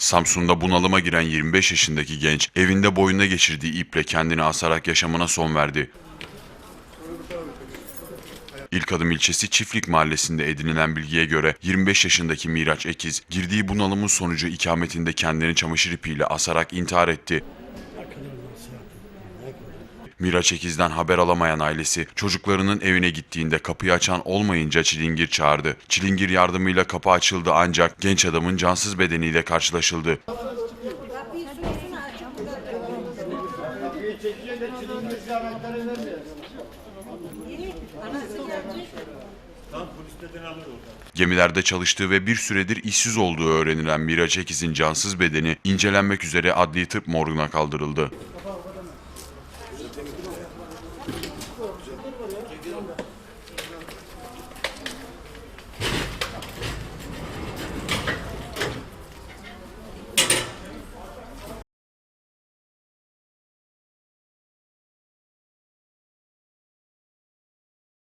Samsun'da bunalıma giren 25 yaşındaki genç evinde boynuna geçirdiği iple kendini asarak yaşamına son verdi. İlk adım ilçesi Çiftlik Mahallesi'nde edinilen bilgiye göre 25 yaşındaki Miraç Ekiz girdiği bunalımın sonucu ikametinde kendini çamaşır ipiyle asarak intihar etti. Miraç Ekiz'den haber alamayan ailesi çocuklarının evine gittiğinde kapıyı açan olmayınca çilingir çağırdı. Çilingir yardımıyla kapı açıldı ancak genç adamın cansız bedeniyle karşılaşıldı. Gemilerde çalıştığı ve bir süredir işsiz olduğu öğrenilen Miraç Ekiz'in cansız bedeni incelenmek üzere adli tıp morguna kaldırıldı. Güzel.